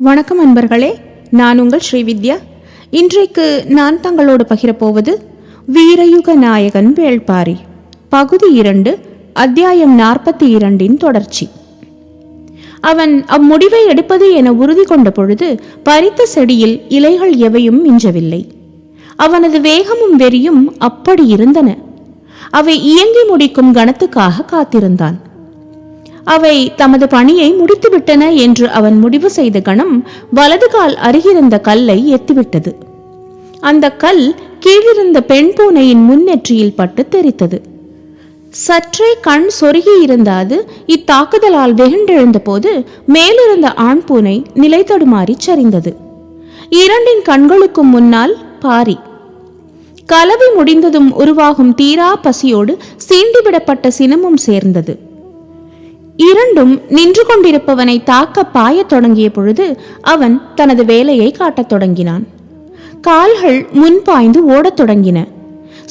வணக்கம் அன்பர்களே நான் உங்கள் ஸ்ரீவித்யா. இன்றைக்கு நான் தங்களோடு பகிரப்போவது வீரயுக நாயகன் வேள்பாரி பகுதி இரண்டு அத்தியாயம் நாற்பத்தி இரண்டின் தொடர்ச்சி. அவன் அம்முடிவை எடுப்பது என உறுதி கொண்ட பொழுது பறித்த செடியில் இலைகள் எவையும் மிஞ்சவில்லை. அவனது வேகமும் வெறியும் அப்படி இருந்தன. அவை இயங்கி முடிக்கும் கணத்துக்காக காத்திருந்தான். அவை தமது பணியை முடித்துவிட்டன என்று அவன் முடிவு செய்த கணம் வலது கால் அருகிருந்த கல்லை எத்திவிட்டது. அந்த கல் கீழிருந்த பெண் பூனையின் முன்னெற்றியில் பட்டு தெரித்தது. சற்றே கண் சொருகி இருந்த அது இத்தாக்குதலால் வெகுண்டெழுந்த போது மேலிருந்த ஆண் பூனை நிலை தடுமாறி சரிந்தது. இரண்டின் கண்களுக்கும் முன்னால் பாரி. கலவி முடிந்ததும் உருவாகும் தீரா பசியோடு சீண்டிவிடப்பட்ட சினமும் சேர்ந்தது. இரண்டும் நின்று கொண்டிருப்பவனை தாக்க பாயத் தொடங்கிய பொழுது அவன் தனது வேலையை காட்டத் தொடங்கினான். கால்கள் முன்பாய்ந்து ஓடத் தொடங்கின.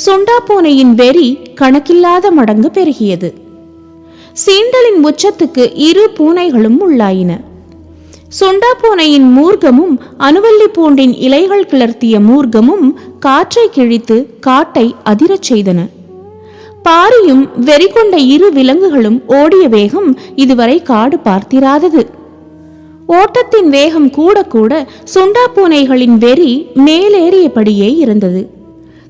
சொண்டாப்பூனையின் வெறி கணக்கில்லாத மடங்கு பெருகியது. சீண்டலின் உச்சத்துக்கு இரு பூனைகளும் உள்ளாயின. சொண்டாப்பூனையின் மூர்க்கமும் அனுவல்லி பூண்டின் இலைகள் கிளர்த்திய மூர்க்கமும் காற்றை கிழித்து காட்டை அதிரச் செய்தன. பாரியும் வெறி கொண்ட இரு விலங்குகளும் ஓடிய வேகம் இதுவரை காடு பார்த்திராதது. ஓட்டத்தின் வேகம் கூட கூட சுண்டா பூனைகளின் வெறி மேலேறியபடியே இருந்தது.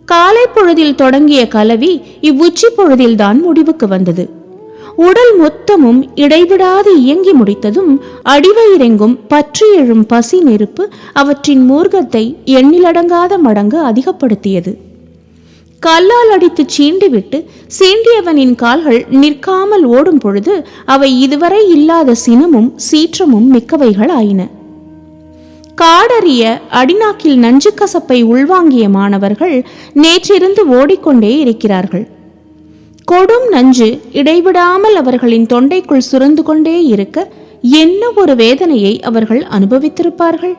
காலை பொழுதில் தொடங்கிய கலவி இவ்வுச்சி பொழுதில்தான் முடிவுக்கு வந்தது. உடல் மொத்தமும் இடைவிடாது இயங்கி முடித்ததும் அடிவயிறெங்கும் பற்றி எழும் பசி நெருப்பு அவற்றின் மூர்க்கத்தை எண்ணிலடங்காத மடங்கு அதிகப்படுத்தியது. கல்லால் அடித்து சீண்டிவிட்டு சீண்டியவனின் கால்கள் நிற்காமல் ஓடும் பொழுது அவை இதுவரை இல்லாத சினமும் சீற்றமும் மிக்கவைகள் ஆயின காடறிய அடிநாக்கில் நஞ்சு கசப்பை உள்வாங்கிய மாணவர்கள் நேற்றிருந்து ஓடிக்கொண்டே இருக்கிறார்கள். கொடும் நஞ்சு இடைவிடாமல் அவர்களின் தொண்டைக்குள் சுரந்து கொண்டே இருக்க என்ன ஒரு வேதனையை அவர்கள் அனுபவித்திருப்பார்கள்?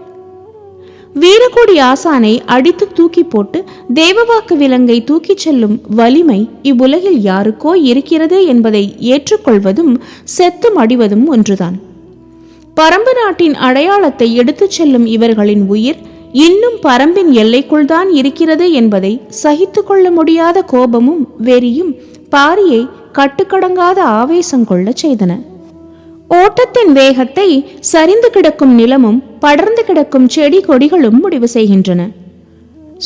வீரகோடி ஆசானை அடித்து தூக்கி போட்டு தேவவாக்கு விலங்கை தூக்கிச் செல்லும் வலிமை இவ்வுலகில் யாருக்கோ இருக்கிறது என்பதை ஏற்றுக்கொள்வதும் செத்து மடிவதும் ஒன்றுதான். பரம்பு நாட்டின் அடையாளத்தை எடுத்துச் செல்லும் இவர்களின் உயிர் இன்னும் பரம்பின் எல்லைக்குள்தான் இருக்கிறது என்பதை சகித்து கொள்ள முடியாத கோபமும் வெறியும் பாரியை கட்டுக்கடங்காத ஆவேசம் கொள்ளச் செய்தன. ஓட்டத்தின் வேகத்தை சரிந்து கிடக்கும் நிலமும் படர்ந்து கிடக்கும் செடி கொடிகளும் முடிவு செய்கின்றன.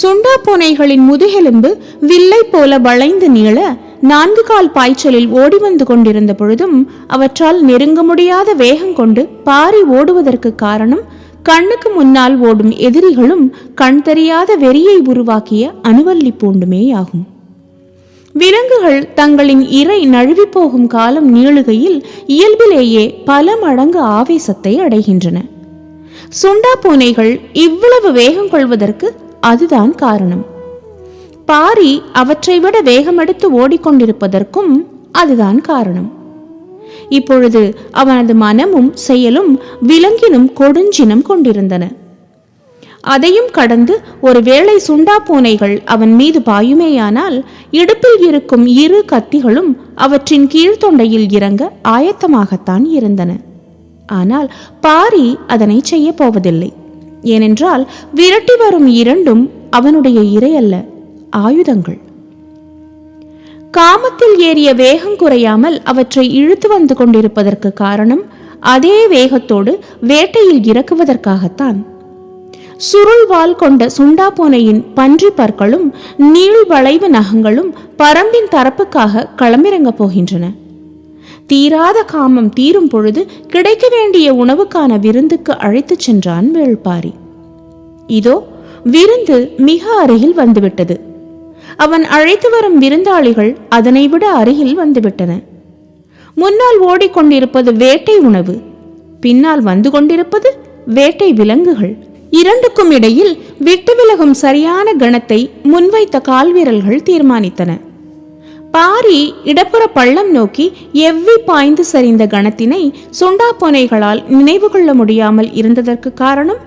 சுண்டா பூனைகளின் முதுகெலும்பு வில்லை போல வளைந்து நீள நான்கு கால் பாய்ச்சலில் ஓடி வந்து கொண்டிருந்த பொழுதும் அவற்றால் நெருங்க முடியாத வேகம் கொண்டு பாரி ஓடுவதற்கு காரணம் கண்ணுக்கு முன்னால் ஓடும் எதிரிகளும் கண் தெரியாத வெறியை உருவாக்கிய அணுவல்லி பூண்டுமேயாகும். விலங்குகள் தங்களின் இறை நழுவி போகும் காலம் நீளுகையில் இயல்பிலேயே பல மடங்கு ஆவேசத்தை அடைகின்றன. சுண்டா பூனைகள் இவ்வளவு வேகம் கொள்வதற்கு அதுதான் காரணம். பாரி அவற்றை விட வேகமெடுத்து ஓடிக்கொண்டிருப்பதற்கும் அதுதான் காரணம். இப்பொழுது அவனது மனமும் செயலும் விலங்கினும் கொடுஞ்சினம் கொண்டிருந்தன. அதையும் கடந்து ஒருவேளை சுண்டா பூனைகள் அவன் மீது பாயுமேயானால் இடுப்பில் இருக்கும் இரு கத்திகளும் அவற்றின் கீழ்த்தொண்டையில் இறங்க ஆயத்தமாகத்தான் இருந்தன. ஆனால் பாரி அதனை செய்ய போவதில்லை. ஏனென்றால் விரட்டி வரும் இரண்டும் அவனுடைய இரையல்ல ஆயுதங்கள். காமத்தில் ஏறிய வேகம் குறையாமல் அவற்றை இழுத்து வந்து கொண்டிருப்பதற்கு காரணம் அதே வேகத்தோடு வேட்டையில் இறக்குவதற்காகத்தான். சுருள்வால் கொண்ட சுண்டாப்பூனையின் பன்றி பற்களும் நீள் வளைவு நகங்களும் பரம்பின் தரப்புக்காக களமிறங்கப் போகின்றன. தீராத காமம் தீரும் பொழுது கிடைக்க வேண்டிய உணவுக்கான விருந்துக்கு அழைத்துச் சென்றான் வேள்பாரி. இதோ விருந்து மிக அருகில் வந்துவிட்டது. அவன் அழைத்து வரும் விருந்தாளிகள் அதனை விட அருகில் வந்துவிட்டன. முன்னால் ஓடிக்கொண்டிருப்பது வேட்டை உணவு பின்னால் வந்து கொண்டிருப்பது வேட்டை விலங்குகள். இரண்டுக்கும் இடையில் விட்டு விலகும் சரியான கணத்தை முன்வைத்த கால்வீரல்கள் தீர்மானித்தன. பாரி இடப்புற பள்ளம் நோக்கி எவ்வி பாய்ந்து சரிந்த கணத்தினை சுண்டா பொனைகளால் நினைவு கொள்ள முடியாமல் இருந்ததற்கு காரணம்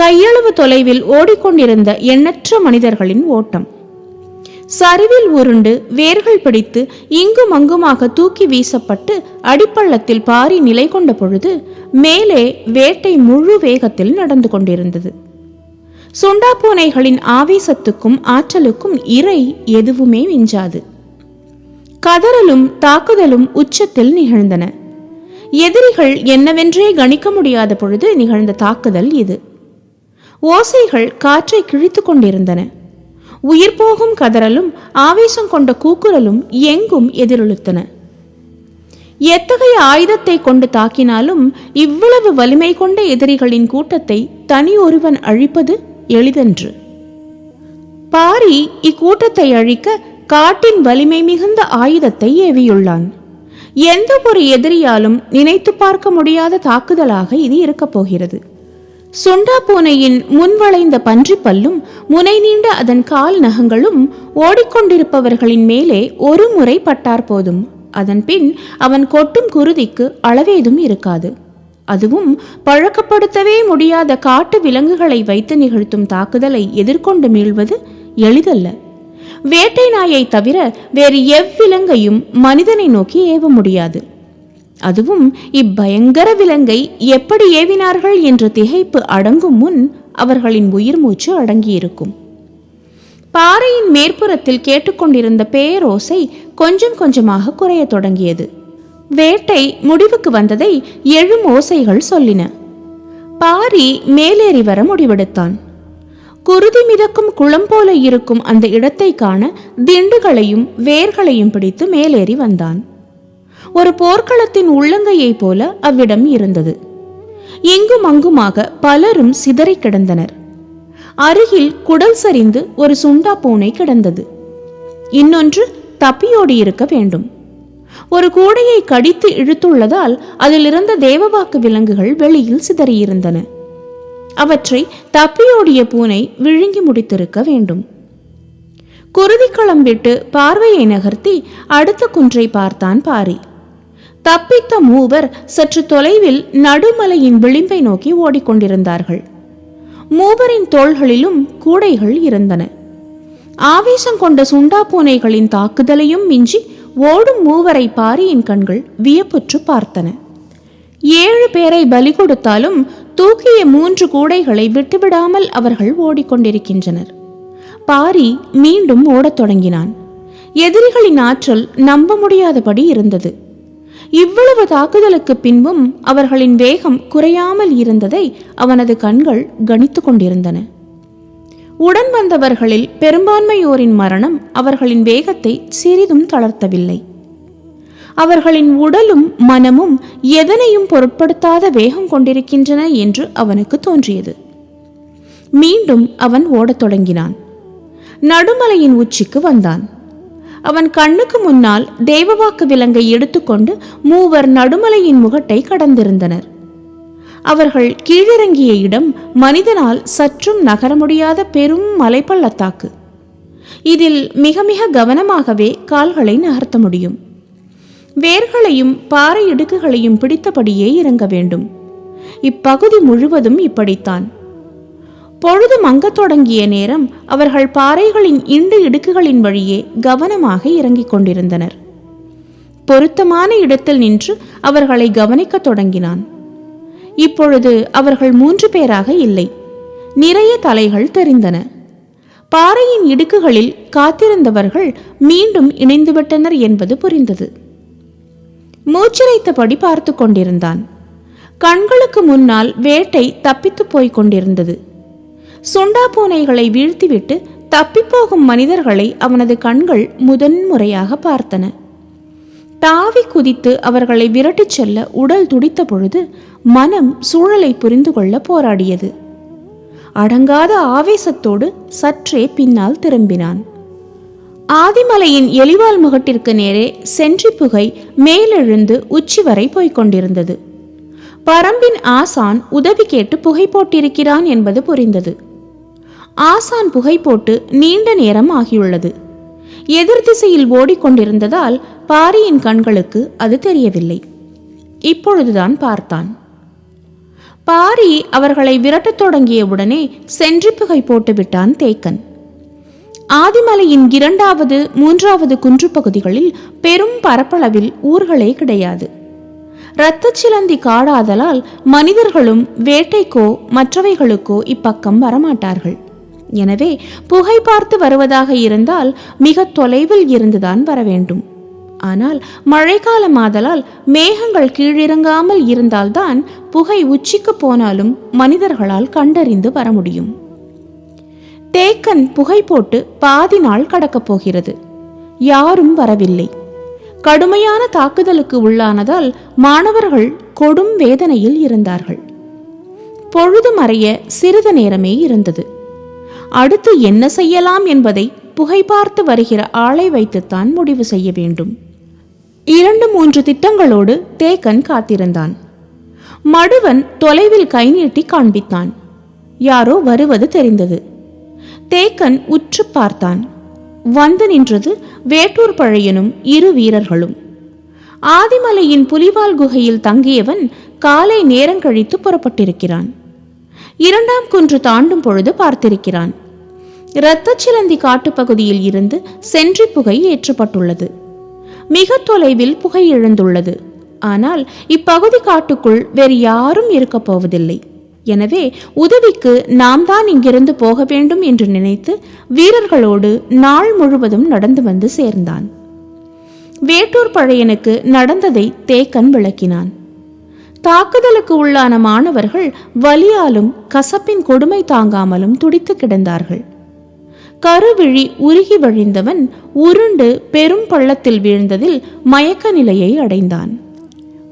கையளவு தொலைவில் ஓடிக்கொண்டிருந்த எண்ணற்ற மனிதர்களின் ஓட்டம். சரிவில் உருண்டு வேர்கள் பிடித்து இங்கும் அங்குமாக தூக்கி வீசப்பட்டு அடிப்பள்ளத்தில் பாரி நிலை கொண்ட பொழுது மேலே வேட்டை முழு வேகத்தில் நடந்து கொண்டிருந்தது. சுண்டாப்பூனைகளின் ஆவேசத்துக்கும் ஆற்றலுக்கும் இறை எதுவுமே மிஞ்சாது. கதறலும் தாக்குதலும் உச்சத்தில் நிகழ்ந்தன. எதிரிகள் என்னவென்றே கணிக்க முடியாத பொழுது நிகழ்ந்த தாக்குதல் இது. ஓசைகள் காற்றை கிழித்து கொண்டிருந்தன. உயிர் போகும் கதறலும் ஆவேசம் கொண்ட கூக்குரலும் எங்கும் எதிரொலித்தன. எத்தகைய ஆயுதத்தை கொண்டு தாக்கினாலும் இவ்வளவு வலிமை கொண்ட எதிரிகளின் கூட்டத்தை தனி ஒருவன் அழிப்பது எளிதன்று. பாரி இக்கூட்டத்தை அழிக்க காட்டின் வலிமை மிகுந்த ஆயுதத்தை ஏவியுள்ளான். எந்த ஒரு எதிரியாலும் நினைத்து பார்க்க முடியாத தாக்குதலாக இது இருக்கப் போகிறது. சுண்டா பூனையின் முன்வளைந்த பன்றிப்பல்லும் முனை நீண்ட அதன் கால் நகங்களும் ஓடிக்கொண்டிருப்பவர்களின் மேலே ஒரு முறை பட்டார் போதும். அதன் பின் அவன் கொட்டும் குருதிக்கு அளவேதும் இருக்காது. அதுவும் பழக்கப்படுத்தவே முடியாத காட்டு விலங்குகளை வைத்து நிகழ்த்தும் தாக்குதலை எதிர்கொண்டு மீள்வது எளிதல்ல. வேட்டை நாயை தவிர வேறு எவ்விலங்கையும் மனிதனை நோக்கி ஏவ முடியாது. அதுவும் இப்பயங்கர விலங்கை எப்படி ஏவினார்கள் என்ற திகைப்பு அடங்கும் முன் அவர்களின் உயிர் மூச்சு அடங்கியிருக்கும். பாறையின் மேற்புறத்தில் கேட்டுக்கொண்டிருந்த பேரோசை கொஞ்சம் கொஞ்சமாக குறையத் தொடங்கியது. வேட்டை முடிவுக்கு வந்ததை எழும் ஓசைகள் சொல்லின. பாரி மேலேறி வர முடிவெடுத்தான். குருதி மிதக்கும் குளம் போல இருக்கும் அந்த இடத்தை காண திண்டுகளையும் வேர்களையும் பிடித்து மேலேறி வந்தான். ஒரு போர்க்களத்தின் உள்ளங்கையைப் போல அவ்விடம் இருந்தது. எங்கும் அங்குமாக பலரும் சிதறி கிடந்தனர். அருகில் குடல் சரிந்து ஒரு சுண்டா பூனை கிடந்தது. இன்னொன்று தப்பியோடி இருக்க வேண்டும். ஒரு கூடையை கடித்து இழுத்துள்ளதால் அதிலிருந்த தேவவாக்கு விலங்குகள் வெளியில் சிதறியிருந்தன. அவற்றை தப்பியோடிய பூனை விழுங்கி முடித்திருக்க வேண்டும். குருதிக்களம் விட்டு பார்வையை நகர்த்தி அடுத்த குன்றை பார்த்தான் பாரி. தப்பித்த மூவர் சற்று தொலைவில் நடுமலையின் விளிம்பை நோக்கி ஓடிக்கொண்டிருந்தார்கள். மூவரின் தோள்களிலும் கூடைகள் இருந்தன. ஆவேசம் கொண்ட சுண்டா பூனைகளின் தாக்குதலையும் மிஞ்சி ஓடும் மூவரை பாரியின் கண்கள் வியப்புற்று பார்த்தன. ஏழு பேரை பலி கொடுத்தாலும் தூக்கிய மூன்று கூடைகளை விட்டுவிடாமல் அவர்கள் ஓடிக்கொண்டிருக்கின்றனர். பாரி மீண்டும் ஓடத் தொடங்கினான். எதிரிகளின் ஆற்றல் நம்ப முடியாதபடி இருந்தது. இவ்வளவு தாக்குதலுக்கு பின்பும் அவர்களின் வேகம் குறையாமல் இருந்ததை அவனது கண்கள் கணித்து கொண்டிருந்தன. உடன் வந்தவர்களில் பெரும்பான்மையோரின் மரணம் அவர்களின் வேகத்தை சிறிதும் தளர்த்தவில்லை. அவர்களின் உடலும் மனமும் எதனையும் பொருட்படுத்தாத வேகம் கொண்டிருக்கின்றன என்று அவனுக்கு தோன்றியது. மீண்டும் அவன் ஓடத் தொடங்கினான். நடுமலையின் உச்சிக்கு வந்தான். அவன் கண்ணுக்கு முன்னால் தேவவாக்கு விலங்கை எடுத்துக்கொண்டு மூவர் நடுமலையின் முகட்டை கடந்திருந்தனர். அவர்கள் கீழிறங்கிய இடம் மனிதனால் சற்றும் நகர முடியாத பெரும் மலைப்பள்ளத்தாக்கு. இதில் மிக மிக கவனமாகவே கால்களை நகர்த்த முடியும். வேர்களையும் பாறை இடுக்குகளையும் பிடித்தபடியே இறங்க வேண்டும். இப்பகுதி முழுவதும் இப்படித்தான். பொழுது மங்கத் தொடங்கிய நேரம் அவர்கள் பாறைகளின் இண்டு இடுக்குகளின் வழியே கவனமாக இறங்கிக் கொண்டிருந்தனர். பொருத்தமான இடத்தில் நின்று அவர்களை கவனிக்கத் தொடங்கினான். இப்பொழுது அவர்கள் மூன்று பேராக இல்லை நிறைய தலைகள் தெரிந்தன. பாறையின் இடுக்குகளில் காத்திருந்தவர்கள் மீண்டும் இணைந்துவிட்டனர் என்பது புரிந்தது. மூச்சிரைத்தபடி பார்த்து கொண்டிருந்தான். கண்களுக்கு முன்னால் வேட்டை தப்பித்துப் போய்க் கொண்டிருந்தது. சுண்டா பூனைகளை வீழ்த்திவிட்டு தப்பிப்போகும் மனிதர்களை அவனது கண்கள் முதன்முறையாக பார்த்தன. தாவி குதித்து அவர்களை விரட்டிச் செல்ல உடல் துடித்த பொழுது மனம் சூழலை புரிந்து கொள்ள போராடியது. அடங்காத ஆவேசத்தோடு சற்றே பின்னால் திரும்பினான். ஆதிமலையின் எலிவால் முகட்டிற்கு நேரே சென்றி புகை மேலெழுந்து உச்சி வரை போய்க் கொண்டிருந்தது. பரம்பின் ஆசான் உதவி கேட்டு புகை போட்டிருக்கிறான் என்பது புரிந்தது. ஆசான் புகை போட்டு நீண்ட நேரம் ஆகியுள்ளது. எதிர் திசையில் ஓடிக்கொண்டிருந்ததால் பாரியின் கண்களுக்கு அது தெரியவில்லை. இப்பொழுதுதான் பார்த்தான். பாரி அவர்களை விரட்டத் தொடங்கியவுடனே சென்று புகை போட்டு விட்டான் தேக்கன். ஆதிமலையின் இரண்டாவது மூன்றாவது குன்று பகுதிகளில் பெரும் பரப்பளவில் ஊர்களே கிடையாது. இரத்தச் சிலந்தி காடாதலால் மனிதர்களும் வேட்டைக்கோ மற்றவைகளுக்கோ இப்பக்கம் வரமாட்டார்கள். எனவே புகை பார்த்து வருவதாக இருந்தால் மிக தொலைவில் இருந்துதான் வர வேண்டும். ஆனால் மழைக்காலமாதலால் மேகங்கள் கீழிறங்காமல் இருந்தால்தான் புகை உச்சிக்கு போனாலும் மனிதர்களால் கண்டறிந்து வர முடியும். தேக்கன் புகை போட்டு பாதி நாள் கடக்கப் போகிறது. யாரும் வரவில்லை. கடுமையான தாக்குதலுக்கு உள்ளானதால் மாணவர்கள் கொடும் வேதனையில் இருந்தார்கள். பொழுது மறைய சிறிது நேரமே இருந்தது. அடுத்து என்ன செய்யலாம் என்பதை புகை பார்த்து வருகிற ஆளை வைத்துத்தான் முடிவு செய்ய வேண்டும். இரண்டு மூன்று திட்டங்களோடு தேக்கன் காத்திருந்தான். மடுவன் தொலைவில் கை நீட்டி காண்பித்தான். யாரோ வருவது தெரிந்தது. தேக்கன் உற்று பார்த்தான். வந்து நின்றது வேட்டூர் பழையனும் இரு வீரர்களும். ஆதிமலையின் புலிவால் குகையில் தங்கியவன் காலை நேரங்கழித்து புறப்பட்டிருக்கிறான். இரண்டாம் குன்று தாண்டும் பொழுது பார்த்திருக்கிறான். இரத்தச்சிலந்தி காட்டுப்பகுதியில் இருந்து சென்றி புகை ஏற்றப்பட்டுள்ளது. மிக தொலைவில் புகை எழுந்துள்ளது. ஆனால் இப்பகுதி காட்டுக்குள் வேறு யாரும் இருக்கப் போவதில்லை. எனவே உதவிக்கு நாம் தான் இங்கிருந்து போக வேண்டும் என்று நினைத்து வீரர்களோடு நாள் முழுவதும் நடந்து வந்து சேர்ந்தான். வேட்டூர் பழையனுக்கு நடந்ததை தேக்கன் விளக்கினான். தாக்குதலுக்கு உள்ளான மாணவர்கள் வலியாலும் கசப்பின் கொடுமை தாங்காமலும் துடித்து கிடந்தார்கள். கருவிழி உருகி வழிந்தவன் உருண்டு பெரும் பள்ளத்தில் வீழ்ந்ததில் மயக்க நிலையை அடைந்தான்.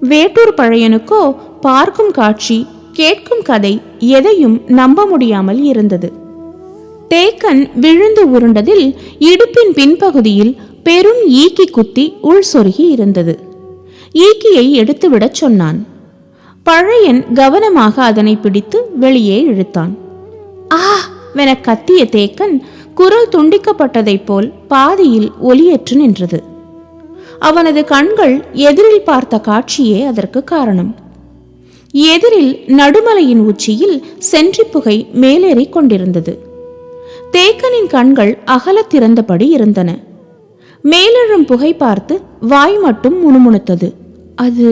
வேட்டூர் பழையனுக்கோ பார்க்கும் காட்சி கேட்கும் கதை எதையும் நம்ப முடியாமல் இருந்தது. தேக்கன் விழுந்து உருண்டதில் இடுப்பின் பின்பகுதியில் பெரும் ஈக்கி குத்தி உள் சொருகி இருந்தது. ஈக்கியை எடுத்துவிடச் சொன்னான். பழையன் கவனமாக அதனை பிடித்து வெளியே இழுத்தான். ஆ வென கத்திய தேக்கன் குரல் துண்டிக்கப்பட்டதைப் போல் பாதியில் ஒலியற்று நின்றது. அவனது கண்கள் எதிரில் பார்த்த காட்சியே அதற்கு காரணம். எதிரில் நடுமலையின் உச்சியில் சென்றி புகை மேலேறிக் கொண்டிருந்தது. தேக்கனின் கண்கள் அகல திறந்தபடி இருந்தன. மேலெழும் புகை பார்த்து வாய் மட்டும் முணுமுணுத்தது. அது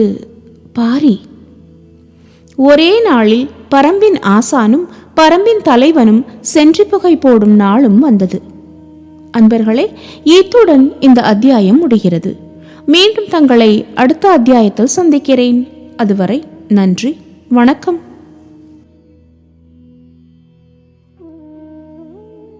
பாரி ஒரே நாளில் பரம்பின் ஆசானும் பரம்பின் தலைவனும் சென்று புகை போடும் நாளும் வந்தது. அன்பர்களே இத்துடன் இந்த அத்தியாயம் முடிகிறது. மீண்டும் தங்களை அடுத்த அத்தியாயத்தில் சந்திக்கிறேன். அதுவரை நன்றி வணக்கம்.